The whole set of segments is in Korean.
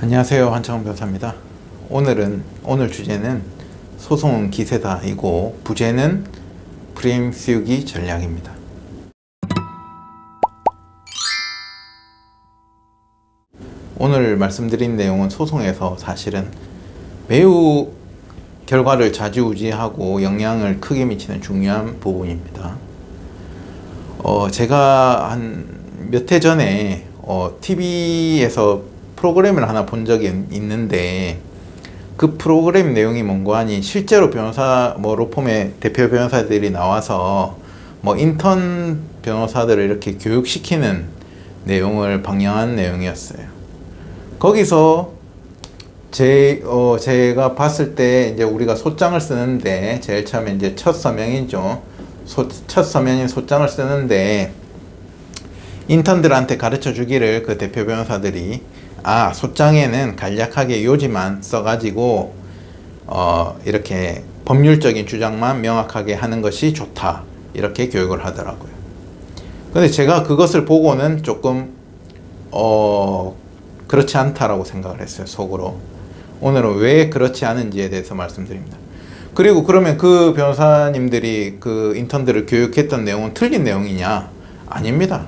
안녕하세요 한창원 변호사입니다. 오늘은 오늘 주제는 소송은 기세다이고 부제는 프레임 씌우기 전략입니다. 오늘 말씀드린 내용은 소송에서 사실은 매우 결과를 좌지우지하고 영향을 크게 미치는 중요한 부분입니다. 어, 제가 한 몇 해 전에 어, TV에서 프로그램을 하나 본 적이 있는데 그 프로그램 내용이 뭔고 하니 실제로 변호사 뭐 로펌의 대표 변호사들이 나와서 뭐 인턴 변호사들을 이렇게 교육시키는 내용을 방영한 내용이었어요. 거기서 제, 어, 제가 봤을 때 이제 우리가 소장을 쓰는데 제일 처음에 이제 첫 서명이죠. 소, 첫 서명인 소장을 쓰는데 인턴들한테 가르쳐 주기를 그 대표 변호사들이 아 소장에는 간략하게 요지만 써가지고 어 이렇게 법률적인 주장만 명확하게 하는 것이 좋다 이렇게 교육을 하더라고요. 근데 제가 그것을 보고는 조금 어 그렇지 않다라고 생각을 했어요 속으로. 오늘은 왜 그렇지 않은지에 대해서 말씀드립니다. 그리고 그러면 그 변호사님들이 그 인턴들을 교육했던 내용은 틀린 내용이냐? 아닙니다.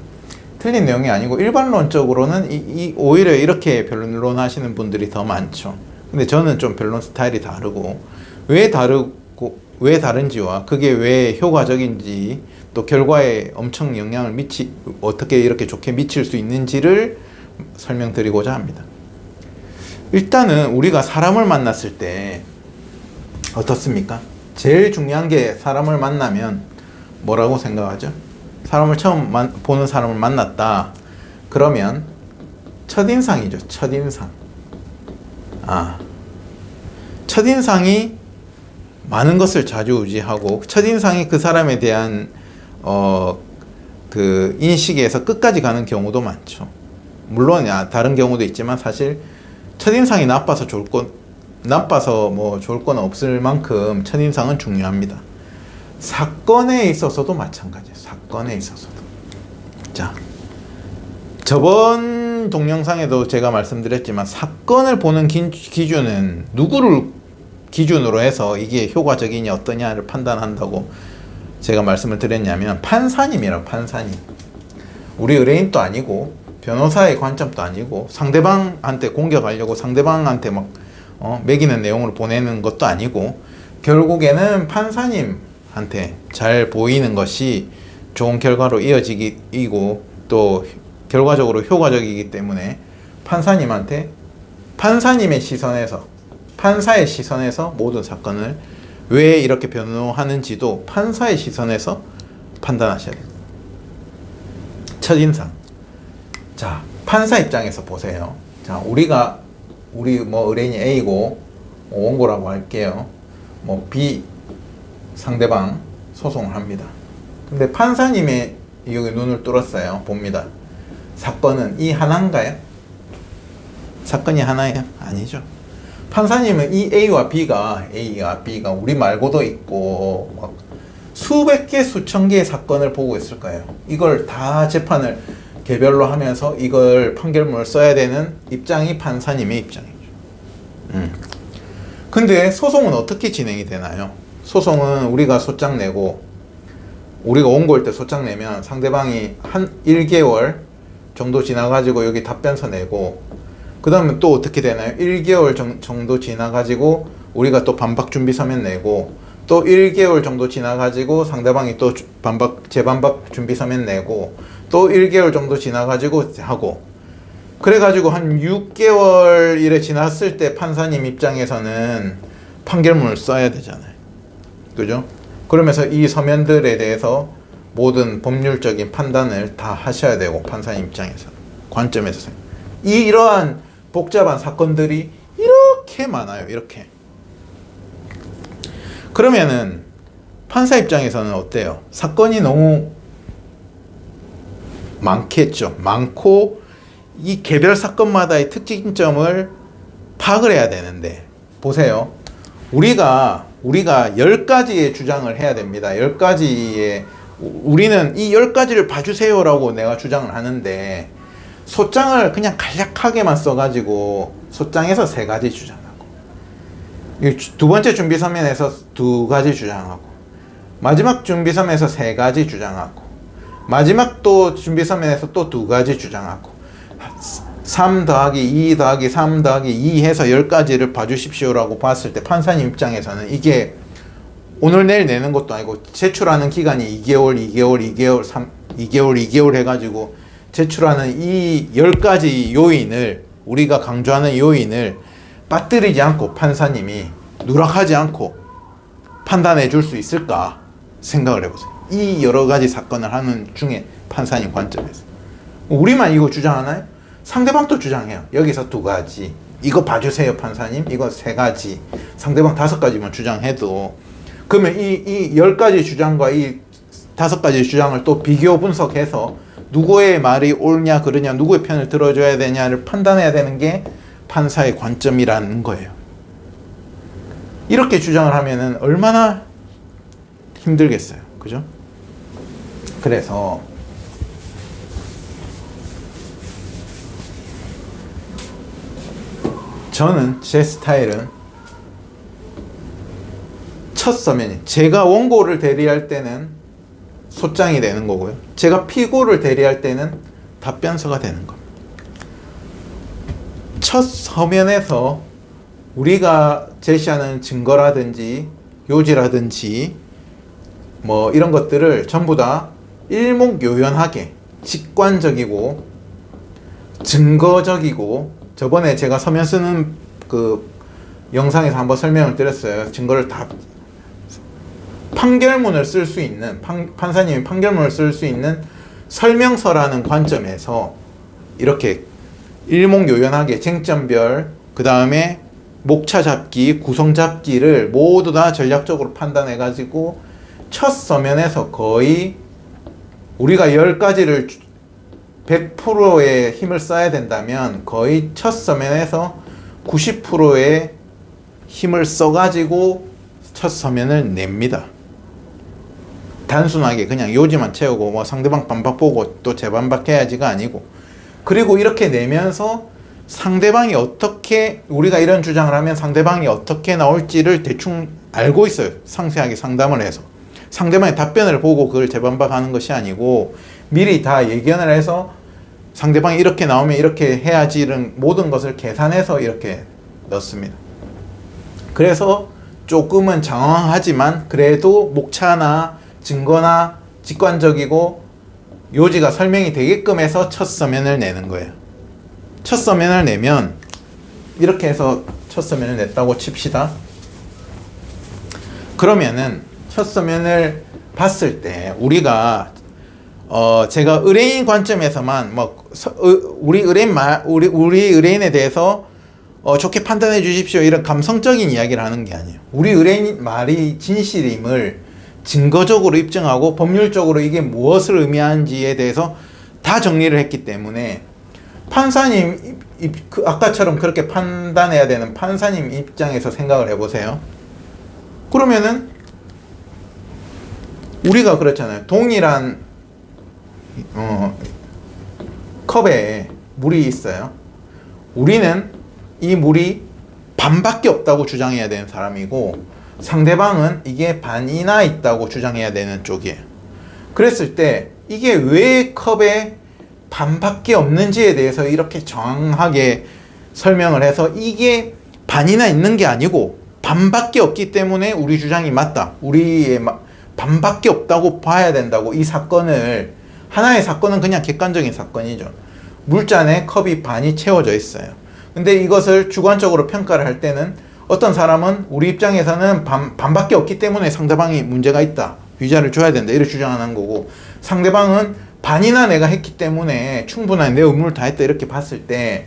틀린 내용이 아니고 일반론적으로는 이, 이 오히려 이렇게 변론하시는 분들이 더 많죠. 근데 저는 좀 변론 스타일이 다르고 왜 다르고 왜 다른지와 그게 왜 효과적인지 또 결과에 엄청 영향을 미치 어떻게 이렇게 좋게 미칠 수 있는지를 설명드리고자 합니다. 일단은 우리가 사람을 만났을 때 어떻습니까? 제일 중요한 게 사람을 만나면 뭐라고 생각하죠? 사람을 처음 만, 보는 사람을 만났다. 그러면 첫인상이죠. 첫인상. 아. 첫인상이 많은 것을 좌지우지하고 첫인상이 그 사람에 대한 어, 그 인식에서 끝까지 가는 경우도 많죠. 물론 야, 다른 경우도 있지만 사실 첫인상이 나빠서 좋을 건 나빠서 뭐 좋을 건 없을 만큼 첫인상은 중요합니다. 사건에 있어서도 마찬가지예요. 사건에 있어서도. 자, 저번 동영상에도 제가 말씀드렸지만 사건을 보는 기, 기준은 누구를 기준으로 해서 이게 효과적이냐 어떠냐를 판단한다고 제가 말씀을 드렸냐면 판사님이라고 판사님. 우리 의뢰인도 아니고 변호사의 관점도 아니고 상대방한테 공격하려고 상대방한테 막 어, 매기는 내용을 보내는 것도 아니고 결국에는 판사님 한테 잘 보이는 것이 좋은 결과로 이어지기이고 또 결과적으로 효과적이기 때문에 판사님한테 판사님의 시선에서 판사의 시선에서 모든 사건을 왜 이렇게 변호하는지도 판사의 시선에서 판단하셔야 됩니다. 첫인상. 자, 판사 입장에서 보세요. 자, 우리가 우리 뭐 의뢰인이 A고 뭐 원고라고 할게요. 뭐 B 상대방 소송을 합니다. 근데 판사님의 여기 눈을 뚫었어요. 봅니다. 사건은 이 하나인가요? 사건이 하나예요? 아니죠. 판사님은 이 A와 B가 A와 B가 우리 말고도 있고 막 수백 개 수천 개의 사건을 보고 있을 거예요. 이걸 다 재판을 개별로 하면서 이걸 판결문을 써야 되는 입장이 판사님의 입장이죠. 음. 근데 소송은 어떻게 진행이 되나요? 소송은 우리가 소장 내고 우리가 원고일 때 소장 내면 상대방이 한 1개월 정도 지나가지고 여기 답변서 내고 그 다음에 또 어떻게 되나요? 1개월 정, 정도 지나가지고 우리가 또 반박 준비 서면 내고 또 1개월 정도 지나가지고 상대방이 또 주- 반박 재반박 준비 서면 내고 또 1개월 정도 지나가지고 하고 그래가지고 한 6개월 이래 지났을 때 판사님 입장에서는 판결문을 써야 되잖아요. 그죠? 그러면서 이 서면들에 대해서 모든 법률적인 판단을 다 하셔야 되고 판사님 입장에서 관점에서 이 이러한 복잡한 사건들이 이렇게 많아요. 이렇게. 그러면은 판사 입장에서는 어때요? 사건이 너무 많겠죠. 많고 이 개별 사건마다의 특징점을 파악을 해야 되는데 보세요. 우리가 우리가 열 가지의 주장을 해야 됩니다. 열 가지의 우리는 이열 가지를 봐주세요라고 내가 주장을 하는데 소장을 그냥 간략하게만 써가지고 소장에서 세 가지 주장하고 이두 번째 준비 서면에서 두 가지 주장하고 마지막 준비 서면에서 세 가지 주장하고 마지막 또 준비 서면에서 또 두 가지 주장하고 3 더하기 2 더하기 3 더하기 2 해서 10가지를 봐주십시오라고 봤을 때 판사님 입장에서는 이게 오늘 내일 내는 것도 아니고 제출하는 기간이 2개월, 2개월, 2개월, 3, 2개월, 2개월 해가지고 제출하는 이 10가지 요인을 우리가 강조하는 요인을 빠뜨리지 않고 판사님이 누락하지 않고 판단해 줄 수 있을까 생각을 해보세요. 이 여러 가지 사건을 하는 중에 판사님 관점에서 우리만 이거 주장하나요? 상대방도 주장해요. 여기서 두 가지. 이거 봐주세요, 판사님. 이거 세 가지. 상대방 다섯 가지만 주장해도 그러면 이, 이 열 가지 주장과 이 다섯 가지 주장을 또 비교 분석해서 누구의 말이 옳냐, 그러냐, 누구의 편을 들어줘야 되냐를 판단해야 되는 게 판사의 관점이라는 거예요. 이렇게 주장을 하면은 얼마나 힘들겠어요. 그죠? 그래서 저는 제 스타일은 첫 서면이 제가 원고를 대리할 때는 소장이 되는 거고요. 제가 피고를 대리할 때는 답변서가 되는 겁니다. 첫 서면에서 우리가 제시하는 증거라든지 요지라든지 뭐 이런 것들을 전부 다 일목요연하게 직관적이고 증거적이고 저번에 제가 서면 쓰는 그 영상에서 한번 설명을 드렸어요. 증거를 다 판결문을 쓸 수 있는 판, 판사님이 판결문을 쓸 수 있는 설명서라는 관점에서 이렇게 일목요연하게 쟁점별 그 다음에 목차 잡기, 구성 잡기를 모두 다 전략적으로 판단해 가지고 첫 서면에서 거의 우리가 열 가지를 100%의 힘을 써야 된다면 거의 첫 서면에서 90%의 힘을 써가지고 첫 서면을 냅니다. 단순하게 그냥 요지만 채우고 뭐 상대방 반박 보고 또 재반박 해야지가 아니고 그리고 이렇게 내면서 상대방이 어떻게 우리가 이런 주장을 하면 상대방이 어떻게 나올지를 대충 알고 있어요. 상세하게 상담을 해서 상대방의 답변을 보고 그걸 재반박하는 것이 아니고 미리 다 예견을 해서 상대방이 이렇게 나오면 이렇게 해야지는 모든 것을 계산해서 이렇게 넣습니다. 그래서 조금은 장황하지만 그래도 목차나 증거나 직관적이고 요지가 설명이 되게끔 해서 첫 서면을 내는 거예요. 첫 서면을 내면 이렇게 해서 첫 서면을 냈다고 칩시다. 그러면은 첫 서면을 봤을 때 우리가 어 제가 의뢰인 관점에서만 뭐 서- 의- 우리 의뢰인 말 우리 우리 의뢰인에 대해서 어 좋게 판단해 주십시오 이런 감성적인 이야기를 하는 게 아니에요. 우리 의뢰인 말이 진실임을 증거적으로 입증하고 법률적으로 이게 무엇을 의미하는지에 대해서 다 정리를 했기 때문에 판사님 그 아까처럼 그렇게 판단해야 되는 판사님 입장에서 생각을 해보세요. 그러면은 우리가 그렇잖아요. 동일한 어, 컵에 물이 있어요. 우리는 이 물이 반밖에 없다고 주장해야 되는 사람이고 상대방은 이게 반이나 있다고 주장해야 되는 쪽이에요. 그랬을 때 이게 왜 컵에 반밖에 없는지에 대해서 이렇게 정확하게 설명을 해서 이게 반이나 있는 게 아니고 반밖에 없기 때문에 우리 주장이 맞다. 우리의 마- 반밖에 없다고 봐야 된다고 이 사건을 하나의 사건은 그냥 객관적인 사건이죠. 물잔에 컵이 반이 채워져 있어요. 근데 이것을 주관적으로 평가를 할 때는 어떤 사람은 우리 입장에서는 반, 반밖에 없기 때문에 상대방이 문제가 있다. 위자를 줘야 된다. 이렇게 주장하는 거고 상대방은 반이나 내가 했기 때문에 충분한 내 의무를 다했다. 이렇게 봤을 때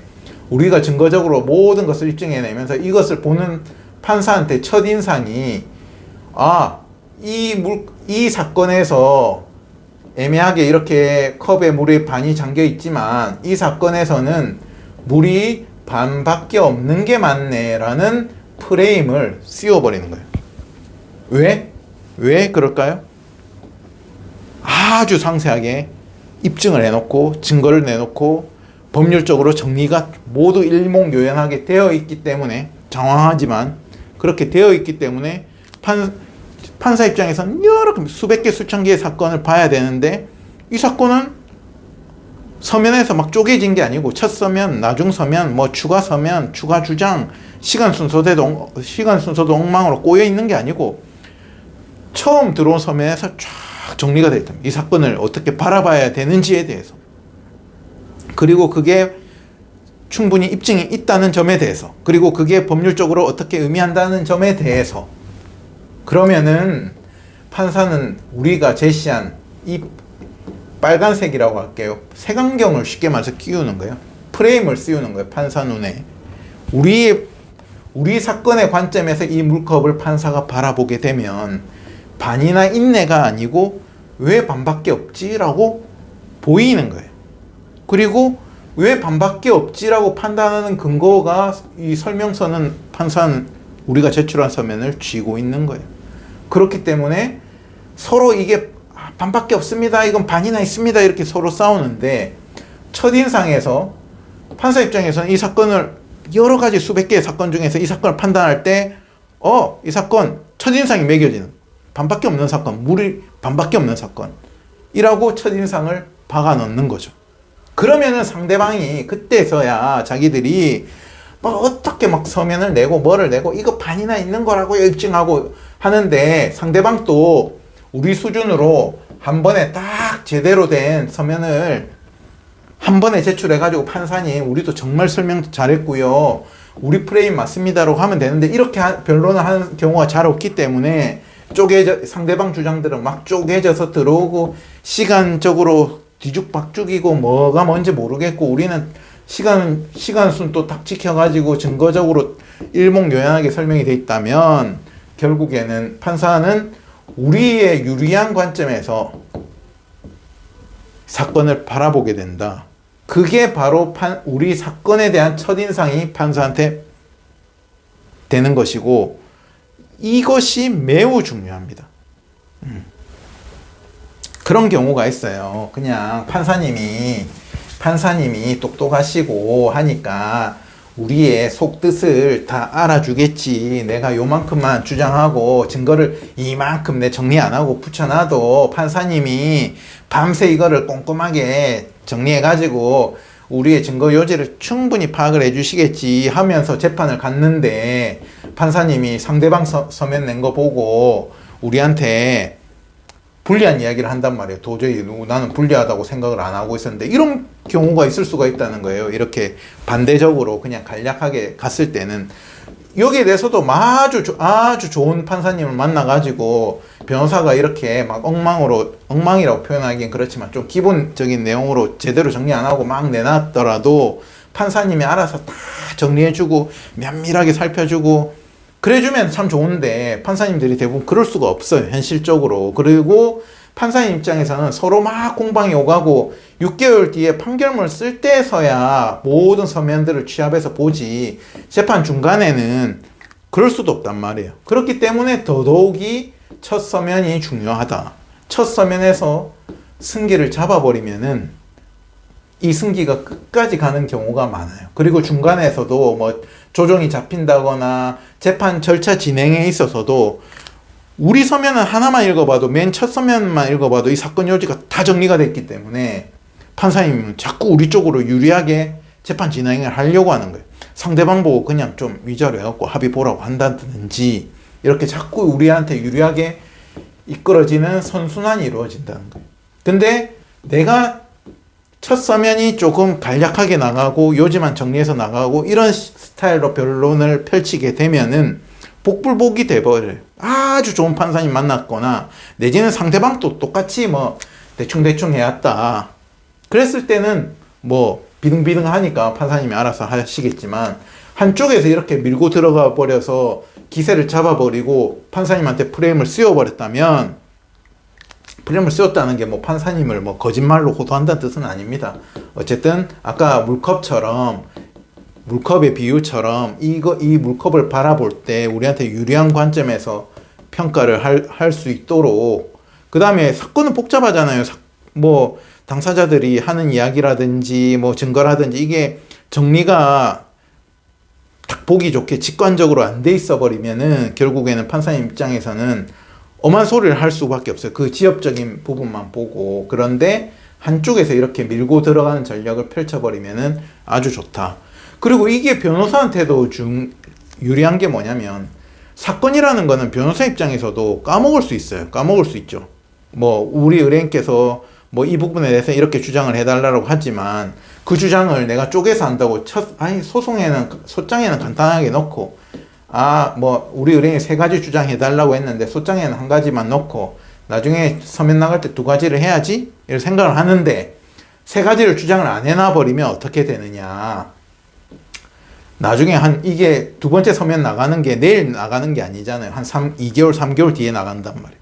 우리가 증거적으로 모든 것을 입증해내면서 이것을 보는 판사한테 첫인상이 아, 이 물, 이 사건에서 애매하게 이렇게 컵에 물이 반이 잠겨 있지만 이 사건에서는 물이 반밖에 없는 게 맞네라는 프레임을 씌워버리는 거예요. 왜? 왜 그럴까요? 아주 상세하게 입증을 해놓고 증거를 내놓고 법률적으로 정리가 모두 일목요연하게 되어 있기 때문에 장황하지만 그렇게 되어 있기 때문에 판, 판사 입장에서는 여러 개, 수백 개 수천 개의 사건을 봐야 되는데 이 사건은 서면에서 막 쪼개진 게 아니고 첫 서면, 나중 서면, 뭐 추가 서면, 추가 주장, 시간 순서대도 엉- 시간 순서도 엉망으로 꼬여 있는 게 아니고 처음 들어온 서면에서 쫙 정리가 되어 있다. 이 사건을 어떻게 바라봐야 되는지에 대해서. 그리고 그게 충분히 입증이 있다는 점에 대해서. 그리고 그게 법률적으로 어떻게 의미한다는 점에 대해서 그러면은 판사는 우리가 제시한 이 빨간색이라고 할게요. 색안경을 쉽게 말해서 끼우는 거예요. 프레임을 씌우는 거예요. 판사 눈에. 우리 우리 사건의 관점에서 이 물컵을 판사가 바라보게 되면 반이나 인내가 아니고 왜 반밖에 없지라고 보이는 거예요. 그리고 왜 반밖에 없지라고 판단하는 근거가 이 설명서는 판사는 우리가 제출한 서면을 쥐고 있는 거예요. 그렇기 때문에 서로 이게 아, 반밖에 없습니다. 이건 반이나 있습니다. 이렇게 서로 싸우는데 첫인상에서 판사 입장에서는 이 사건을 여러 가지 수백 개의 사건 중에서 이 사건을 판단할 때 어, 이 사건 첫인상이 매겨지는 반밖에 없는 사건, 물이 반밖에 없는 사건이라고 첫인상을 박아 넣는 거죠. 그러면은 상대방이 그때서야 자기들이 막 어떻게 막 서면을 내고 뭐를 내고 이거 반이나 있는 거라고 입증하고 하는데 상대방도 우리 수준으로 한 번에 딱 제대로 된 서면을 한 번에 제출해가지고 판사님 우리도 정말 설명 잘했고요. 우리 프레임 맞습니다라고 하면 되는데 이렇게 하- 변론을 하는 경우가 잘 없기 때문에 쪼개져 상대방 주장들은 막 쪼개져서 들어오고 시간적으로 뒤죽박죽이고 뭐가 뭔지 모르겠고 우리는 시간 시간 순또딱 지켜가지고 증거적으로 일목요연하게 설명이 돼 있다면 결국에는 판사는 우리의 유리한 관점에서 사건을 바라보게 된다. 그게 바로 판, 우리 사건에 대한 첫인상이 판사한테 되는 것이고 이것이 매우 중요합니다. 음. 그런 경우가 있어요. 그냥 판사님이 판사님이 똑똑하시고 하니까 우리의 속뜻을 다 알아주겠지. 내가 요만큼만 주장하고 증거를 이만큼 내 정리 안 하고 붙여놔도 판사님이 밤새 이거를 꼼꼼하게 정리해가지고 우리의 증거 요지를 충분히 파악을 해주시겠지 하면서 재판을 갔는데 판사님이 상대방 서, 서면 낸 거 보고 우리한테 불리한 이야기를 한단 말이에요. 도저히 누- 나는 불리하다고 생각을 안 하고 있었는데 이런 경우가 있을 수가 있다는 거예요. 이렇게 반대적으로 그냥 간략하게 갔을 때는 여기에 대해서도 아주 조- 아주 좋은 판사님을 만나가지고 변호사가 이렇게 막 엉망으로 엉망이라고 표현하기엔 그렇지만 좀 기본적인 내용으로 제대로 정리 안 하고 막 내놨더라도 판사님이 알아서 다 정리해주고 면밀하게 살펴주고 그래주면 참 좋은데 판사님들이 대부분 그럴 수가 없어요 현실적으로. 그리고 판사님 입장에서는 서로 막 공방이 오가고 6개월 뒤에 판결문을 쓸 때서야 모든 서면들을 취합해서 보지 재판 중간에는 그럴 수도 없단 말이에요. 그렇기 때문에 더더욱이 첫 서면이 중요하다. 첫 서면에서 승기를 잡아버리면은 이 승기가 끝까지 가는 경우가 많아요. 그리고 중간에서도 뭐 조정이 잡힌다거나 재판 절차 진행에 있어서도 우리 서면은 하나만 읽어봐도 맨 첫 서면만 읽어봐도 이 사건 요지가 다 정리가 됐기 때문에 판사님은 자꾸 우리 쪽으로 유리하게 재판 진행을 하려고 하는 거예요. 상대방 보고 그냥 좀 위자료 해갖고 합의 보라고 한다든지 이렇게 자꾸 우리한테 유리하게 이끌어지는 선순환이 이루어진다는 거예요. 근데 내가 첫 서면이 조금 간략하게 나가고 요지만 정리해서 나가고 이런 시- 스타일로 변론을 펼치게 되면은 복불복이 돼버려요. 아주 좋은 판사님 만났거나 내지는 상대방도 똑같이 뭐 대충대충 해왔다. 그랬을 때는 뭐 비등비등하니까 판사님이 알아서 하시겠지만 한쪽에서 이렇게 밀고 들어가 버려서 기세를 잡아버리고 판사님한테 프레임을 씌워버렸다면 프레임을 씌웠다는 게 뭐 판사님을 뭐 거짓말로 호도한다는 뜻은 아닙니다. 어쨌든 아까 물컵처럼 물컵의 비유처럼 이거 이 물컵을 바라볼 때 우리한테 유리한 관점에서 평가를 할할수 있도록 그 다음에 사건은 복잡하잖아요. 사- 뭐 당사자들이 하는 이야기라든지 뭐 증거라든지 이게 정리가 딱 보기 좋게 직관적으로 안 돼 있어 버리면은 결국에는 판사님 입장에서는 엄한 소리를 할 수밖에 없어요. 그 지엽적인 부분만 보고 그런데 한쪽에서 이렇게 밀고 들어가는 전략을 펼쳐버리면은 아주 좋다. 그리고 이게 변호사한테도 중 유리한 게 뭐냐면 사건이라는 거는 변호사 입장에서도 까먹을 수 있어요. 까먹을 수 있죠. 뭐 우리 의뢰인께서 뭐 이 부분에 대해서 이렇게 주장을 해달라고 하지만 그 주장을 내가 쪼개서 한다고 첫 아니 소송에는 소장에는 간단하게 넣고 아 뭐 우리 의뢰인이 세 가지 주장해달라고 했는데 소장에는 한 가지만 넣고 나중에 서면 나갈 때 두 가지를 해야지? 이런 생각을 하는데 세 가지를 주장을 안 해놔 버리면 어떻게 되느냐? 나중에 한 이게 두 번째 서면 나가는 게 내일 나가는 게 아니잖아요. 한 3, 2개월 3개월 뒤에 나간단 말이에요.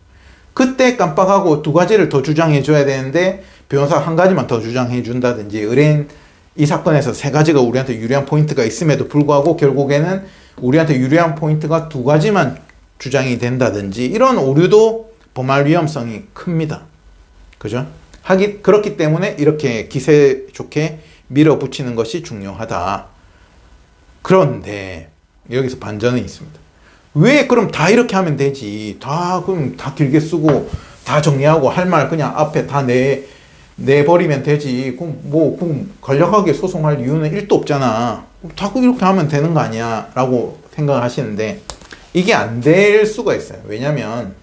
그때 깜빡하고 두 가지를 더 주장해 줘야 되는데 변호사 한 가지만 더 주장해 준다든지 의뢰인 이 사건에서 세 가지가 우리한테 유리한 포인트가 있음에도 불구하고 결국에는 우리한테 유리한 포인트가 두 가지만 주장이 된다든지 이런 오류도 범할 위험성이 큽니다. 그죠? 하기 그렇기 때문에 이렇게 기세 좋게 밀어붙이는 것이 중요하다. 그런데 여기서 반전은 있습니다. 왜 그럼 다 이렇게 하면 되지? 다 그럼 다 길게 쓰고 다 정리하고 할 말 그냥 앞에 다 내 내버리면 되지. 그럼 뭐 그럼 간략하게 소송할 이유는 1도 없잖아. 다 이렇게 하면 되는 거 아니야?라고 생각을 하시는데 이게 안 될 수가 있어요. 왜냐면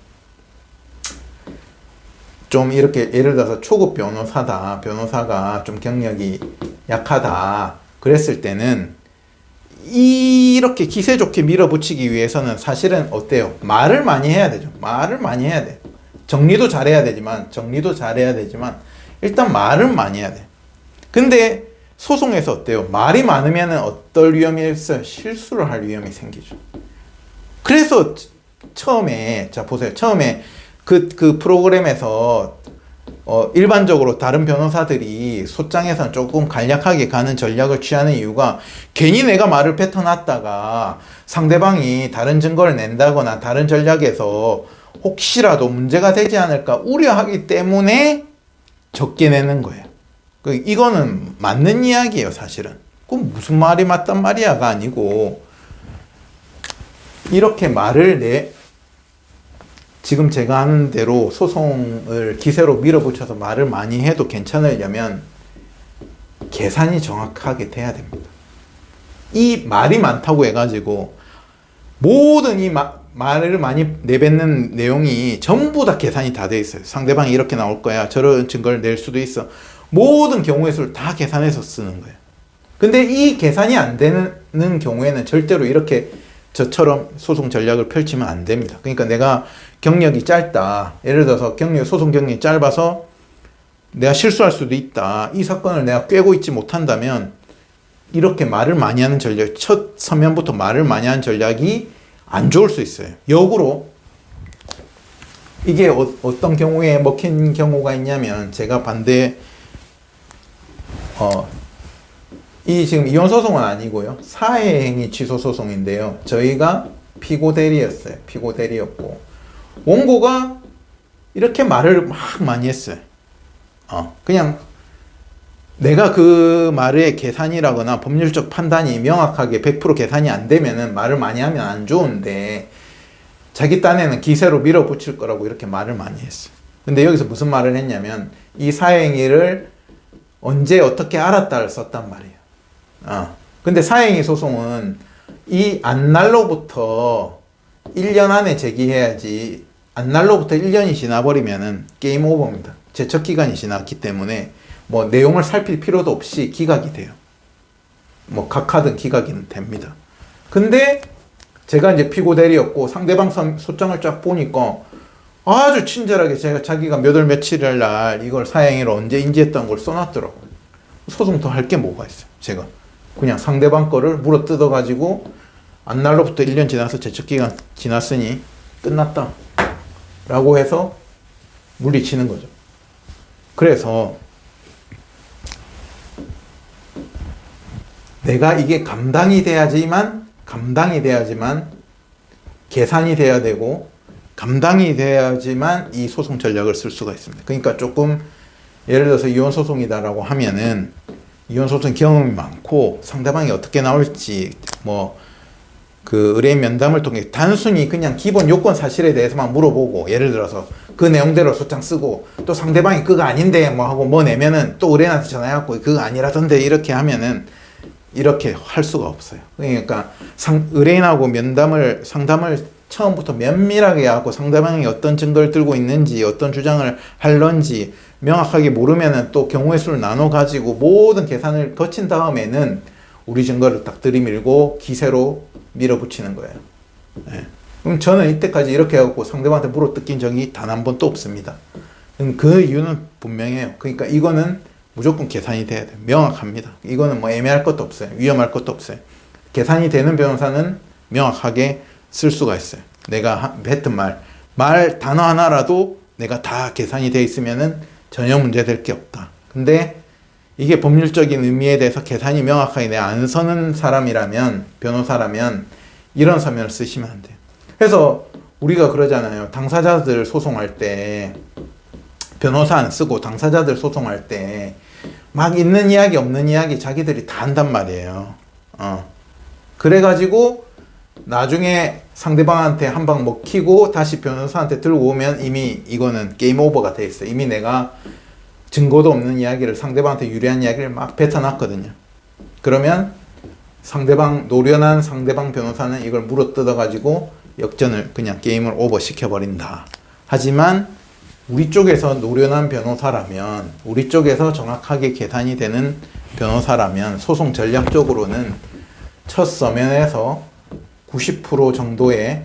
좀 이렇게 예를 들어서 초급 변호사다. 변호사가 좀 경력이 약하다. 그랬을 때는 이렇게 기세 좋게 밀어붙이기 위해서는 사실은 어때요? 말을 많이 해야 되죠. 말을 많이 해야 돼. 정리도 잘해야 되지만, 정리도 잘해야 되지만, 일단 말은 많이 해야 돼. 근데 소송에서 어때요? 말이 많으면 어떨 위험이 있어요? 실수를 할 위험이 생기죠. 그래서 처음에, 자, 보세요. 처음에 그, 그 프로그램에서 어, 일반적으로 다른 변호사들이 소장에서는 조금 간략하게 가는 전략을 취하는 이유가 괜히 내가 말을 뱉어놨다가 상대방이 다른 증거를 낸다거나 다른 전략에서 혹시라도 문제가 되지 않을까 우려하기 때문에 적게 내는 거예요. 그 이거는 맞는 이야기예요, 사실은. 그 무슨 말이 맞단 말이야가 아니고 이렇게 말을 내 지금 제가 하는 대로 소송을 기세로 밀어붙여서 말을 많이 해도 괜찮으려면 계산이 정확하게 돼야 됩니다. 이 말이 많다고 해가지고 모든 이 마, 말을 많이 내뱉는 내용이 전부 다 계산이 다 돼 있어요. 상대방이 이렇게 나올 거야. 저런 증거를 낼 수도 있어. 모든 경우의 수를 다 계산해서 쓰는 거예요. 근데 이 계산이 안 되는 경우에는 절대로 이렇게 저처럼 소송 전략을 펼치면 안 됩니다. 그러니까 내가 경력이 짧다. 예를 들어서 경력, 소송 경력이 짧아서 내가 실수할 수도 있다. 이 사건을 내가 꿰고 있지 못한다면 이렇게 말을 많이 하는 전략, 첫 서면부터 말을 많이 하는 전략이 안 좋을 수 있어요. 역으로 이게 어, 떤 경우에 먹힌 경우가 있냐면 제가 반대 어, 이 지금 이혼 소송은 아니고요. 사회행위 취소 소송인데요. 저희가 피고 대리였어요. 피고 대리였고 원고가 이렇게 말을 막 많이 했어요. 어, 그냥 내가 그 말의 계산이라거나 법률적 판단이 명확하게 100% 계산이 안 되면은 말을 많이 하면 안 좋은데 자기 딴에는 기세로 밀어붙일 거라고 이렇게 말을 많이 했어요. 근데 여기서 무슨 말을 했냐면 이 사행위를 언제 어떻게 알았다를 썼단 말이에요. 어. 근데 사행위 소송은 이 안날로부터 1년 안에 제기해야지 안날로부터 1년이 지나버리면은 게임 오버입니다. 제척 기간이 지났기 때문에 뭐 내용을 살필 필요도 없이 기각이 돼요. 뭐 각하든 기각이 됩니다. 근데 제가 이제 피고 대리였고 상대방 소장을 쫙 보니까 아주 친절하게 제가 자기가 몇 월 며칠일 날 이걸 사행위로 언제 인지했던 걸 써놨더라고요. 소송 더 할 게 뭐가 있어요, 제가. 그냥 상대방 거를 물어 뜯어 가지고 안 날로부터 1년 지나서 제척 기간 지났으니 끝났다. 라고 해서 물리치는 거죠. 그래서 내가 이게 감당이 돼야지만 감당이 돼야지만 계산이 돼야 되고 감당이 돼야지만 이 소송 전략을 쓸 수가 있습니다. 그러니까 조금 예를 들어서 이혼 소송이다라고 하면은 이혼 소송 경험이 많고 상대방이 어떻게 나올지 뭐 그 의뢰인 면담을 통해 단순히 그냥 기본 요건 사실에 대해서만 물어보고 예를 들어서 그 내용대로 소장 쓰고 또 상대방이 그거 아닌데 뭐 하고 뭐 내면은 또 의뢰인한테 전화해갖고 그거 아니라던데 이렇게 하면은 이렇게 할 수가 없어요. 그러니까 상, 의뢰인하고 면담을 상담을 처음부터 면밀하게 하고 상대방이 어떤 증거를 들고 있는지 어떤 주장을 할런지 명확하게 모르면은 또 경우의 수를 나눠 가지고 모든 계산을 거친 다음에는 우리 증거를 딱 들이밀고 기세로 밀어붙이는 거예요. 예. 그럼 저는 이때까지 이렇게 해갖고 상대방한테 물어 뜯긴 적이 단 한 번도 없습니다. 음, 그 이유는 분명해요. 그러니까 이거는 무조건 계산이 돼야 돼요. 명확합니다. 이거는 뭐 애매할 것도 없어요. 위험할 것도 없어요. 계산이 되는 변호사는 명확하게 쓸 수가 있어요. 내가 하- 뱉은 말, 말 단어 하나라도 내가 다 계산이 돼 있으면은 전혀 문제될 게 없다. 근데 이게 법률적인 의미에 대해서 계산이 명확하게 내 안 서는 사람이라면 변호사라면 이런 서면을 쓰시면 안 돼요. 그래서 우리가 그러잖아요. 당사자들 소송할 때 변호사 안 쓰고 당사자들 소송할 때 막 있는 이야기 없는 이야기 자기들이 다 한단 말이에요. 어. 그래가지고 나중에 상대방한테 한 방 먹히고 다시 변호사한테 들고 오면 이미 이거는 게임 오버가 돼 있어요. 이미 내가 증거도 없는 이야기를 상대방한테 유리한 이야기를 막 뱉어놨거든요. 그러면 상대방 노련한 상대방 변호사는 이걸 물어 뜯어 가지고 역전을 그냥 게임을 오버 시켜버린다. 하지만 우리 쪽에서 노련한 변호사라면 우리 쪽에서 정확하게 계산이 되는 변호사라면 소송 전략적으로는 첫 서면에서 90% 정도의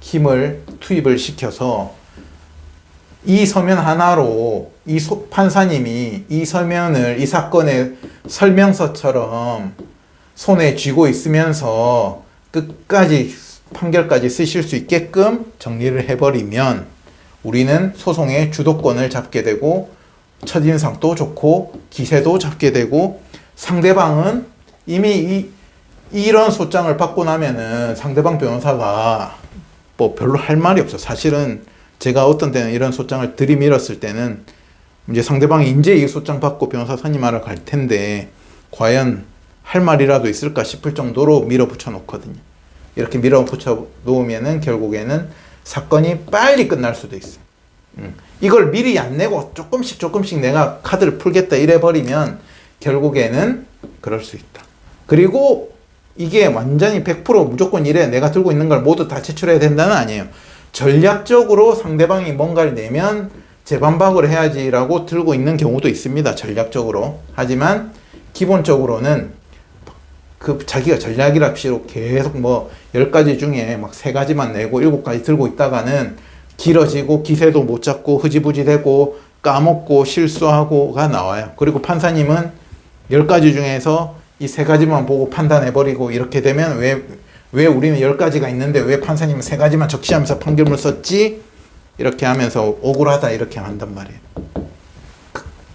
힘을 투입을 시켜서 이 서면 하나로 이 소- 판사님이 이 서면을 이 사건의 설명서처럼 손에 쥐고 있으면서 끝까지 판결까지 쓰실 수 있게끔 정리를 해버리면 우리는 소송의 주도권을 잡게 되고 첫인상도 좋고 기세도 잡게 되고 상대방은 이미 이, 이런 소장을 받고 나면은 상대방 변호사가 뭐 별로 할 말이 없어. 사실은 제가 어떤 때는 이런 소장을 들이밀었을 때는 이제 상대방이 이제 이 소장 받고 변호사 선임하러 갈 텐데 과연 할 말이라도 있을까 싶을 정도로 밀어붙여 놓거든요. 이렇게 밀어붙여 놓으면은 결국에는 사건이 빨리 끝날 수도 있어요. 음. 이걸 미리 안 내고 조금씩 조금씩 내가 카드를 풀겠다 이래 버리면 결국에는 그럴 수 있다. 그리고 이게 완전히 100% 무조건 이래 내가 들고 있는 걸 모두 다 제출해야 된다는 아니에요. 전략적으로 상대방이 뭔가를 내면 재반박을 해야지라고 들고 있는 경우도 있습니다. 전략적으로. 하지만 기본적으로는 그 자기가 전략이랍시로 계속 뭐 10가지 중에 막 3가지만 내고 7가지 들고 있다가는 길어지고 기세도 못 잡고 흐지부지 되고 까먹고 실수하고가 나와요. 그리고 판사님은 10가지 중에서 이 3가지만 보고 판단해버리고 이렇게 되면 왜, 왜 우리는 10가지가 있는데 왜 판사님은 3가지만 적시하면서 판결문 썼지? 이렇게 하면서 억울하다 이렇게 한단 말이에요.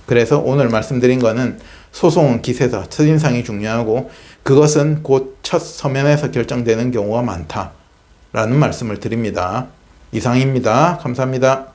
그래서 오늘 말씀드린 거는 소송은 기세다. 첫인상이 중요하고 그것은 곧 첫 서면에서 결정되는 경우가 많다라는 말씀을 드립니다. 이상입니다. 감사합니다.